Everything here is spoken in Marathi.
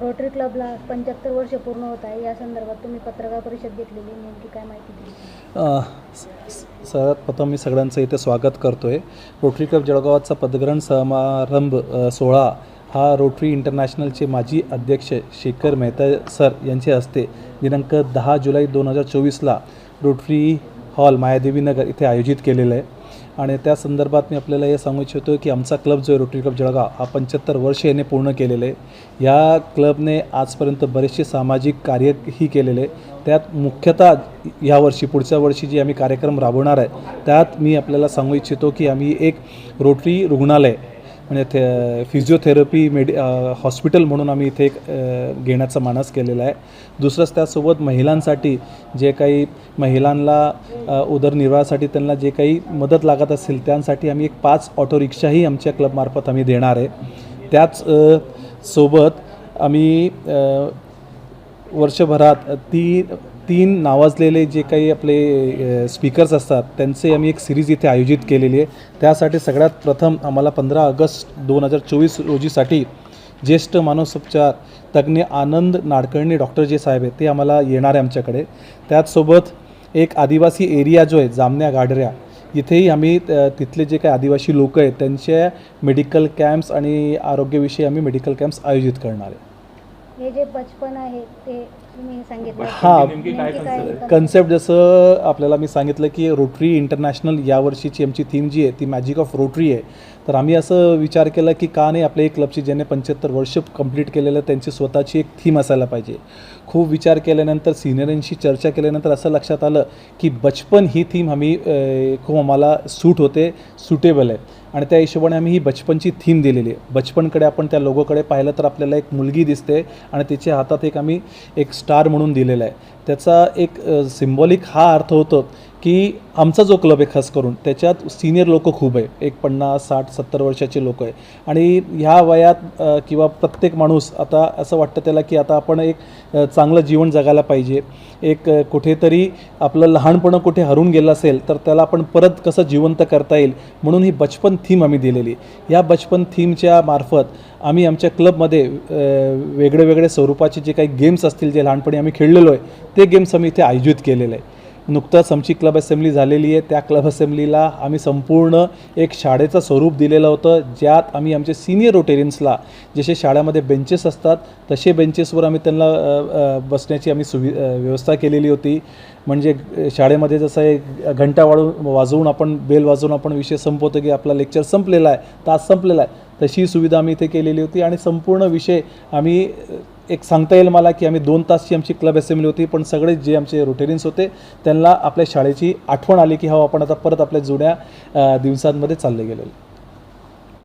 रोटरी क्लबला पंच्याहत्तर वर्ष पूर्ण होत आहे. या संदर्भात तुम्ही पत्रकार परिषद घेतलेली नेमकी काय माहिती दिली? सर्वात प्रथम मी सगळ्यांचं इथे स्वागत करतो आहे रोटरी क्लब जळगावाचा पदग्रहण समारंभ सोहळा हा रोटरी इंटरनॅशनलचे माजी अध्यक्ष शेखर मेहता सर यांचे हस्ते दिनांक दहा जुलै दोन हजार चोवीसला रोटरी हॉल मायादेवी नगर इथे आयोजित केलेलं आहे. आणि त्या संदर्भात मी आपल्याला हे सांगू इच्छितो की आमचा क्लब जो आहे रोटरी क्लब जळगाव हा पंच्याहत्तर वर्ष याने पूर्ण केलेले आहे. या क्लबने आजपर्यंत बरेचसे सामाजिक कार्यही केलेले आहे. त्यात मुख्यतः ह्या वर्षी पुढच्या वर्षी जे आम्ही कार्यक्रम राबवणार आहे त्यात मी आपल्याला सांगू इच्छितो की आम्ही एक रोटरी रुग्णालय म्हणजे थे फिजिओथेरपी मेडि हॉस्पिटल म्हणून आम्ही इथे एक घेण्याचा मानस केलेला आहे. दुसरंच त्यासोबत महिलांसाठी जे काही महिलांना उदरनिर्वाहासाठी त्यांना जे काही मदत लागत असेल त्यांसाठी आम्ही एक पाच ऑटो रिक्षाही आमच्या क्लबमार्फत आम्ही देणार आहे. त्याच सोबत आम्ही वर्षभरात ती तीन नावाजलेले जे काही आपले स्पीकर्स असतात त्यांचे आम्ही एक सिरीज इथे आयोजित केलेली आहे. त्यासाठी सगळ्यात प्रथम आम्हाला पंधरा ऑगस्ट दोन हजार चोवीस रोजीसाठी ज्येष्ठ मानसोपचार तज्ज्ञ आनंद नाडकर्णी डॉक्टर जे साहेब आहेत ते आम्हाला येणार आहे आमच्याकडे. त्याचसोबत एक आदिवासी एरिया जो आहे जामन्या गाडऱ्या इथेही आम्ही तिथले जे काही आदिवासी लोक आहेत त्यांच्या मेडिकल कॅम्प्स आणि आरोग्यविषयी आम्ही मेडिकल कॅम्प्स आयोजित करणार आहे. हे जे बचपन आहे ते हा. कन्सेप्ट जसं आपल्याला मी सांगितलं की रोटरी इंटरनॅशनल यावर्षीची आमची थीम जी आहे ती मॅजिक ऑफ रोटरी आहे तर आम्ही असं विचार केला की का नाही आपल्या एक क्लबची ज्याने पंच्याहत्तर वर्ष कंप्लीट केलेलं त्यांची स्वतःची एक थीम असायला पाहिजे. खूप विचार केल्यानंतर सिनियरांशी चर्चा केल्यानंतर असं लक्षात आलं की बचपन ही थीम आम्ही खूप आम्हाला सूट होते सुटेबल आहे. आणि त्या हिशोबाने आम्ही ही बचपनची थीम दिलेली आहे. बचपनकडे आपण त्या लोगोकडे पाहिलं तर आपल्याला एक मुलगी दिसते आणि तिच्या हातात एक आम्ही एक स्टार म्हणून दिलेला आहे. त्याचा एक सिम्बॉलिक हा अर्थ होतो की आमचा जो क्लब आहे खास करून त्याच्यात सिनियर लोक खूप आहे. एक पन्नास साठ सत्तर वर्षाचे लोक आहे. आणि ह्या वयात किंवा प्रत्येक माणूस आता असं वाटतं त्याला की आता आपण एक चांगलं जीवन जगायला पाहिजे. एक कुठेतरी आपलं लहानपणं कुठे हरून गेलं असेल तर त्याला आपण परत कसं जिवंत करता येईल म्हणून ही बचपन थीम आम्ही दिलेली. या बचपन थीमच्या मार्फत आम्ही आमच्या क्लबमध्ये वेगळे वेगळे स्वरूपाचे जे काही गेम्स असतील जे लहानपणी आम्ही खेळलेलो आहे ते गेम्स आम्ही इथे आयोजित केलेले आहे. नुकताच आमची क्लब असेंब्ली झालेली आहे. त्या क्लब असेंब्लीला आम्ही संपूर्ण एक शाळेचं स्वरूप दिलेलं होतं. ज्यात आम्ही आमचे सिनियर रोटेरियन्सला जसे शाळेमध्ये बेंचेस असतात तसे बेंचेसवर आम्ही त्यांना बसण्याची आम्ही सुवि व्यवस्था केलेली होती. म्हणजे शाळेमध्ये जसं एक घंटा वाढून वाजवून आपण बेल वाजवून आपण विषय संपवतो की आपला लेक्चर संपलेला आहे. तास संपलेला आहे. तशी सुविधा आम्ही इथे केलेली होती आणि संपूर्ण विषय आम्ही एक सांगता येईल मला की आम्ही दोन तासची आमची क्लब असेंब्ली होती पण सगळे जे आमचे रोटेरियन्स होते त्यांना आपल्या शाळेची आठवण आली की हा आपण आता परत आपल्या जुन्या दिवसांमध्ये चालले गेलेलो.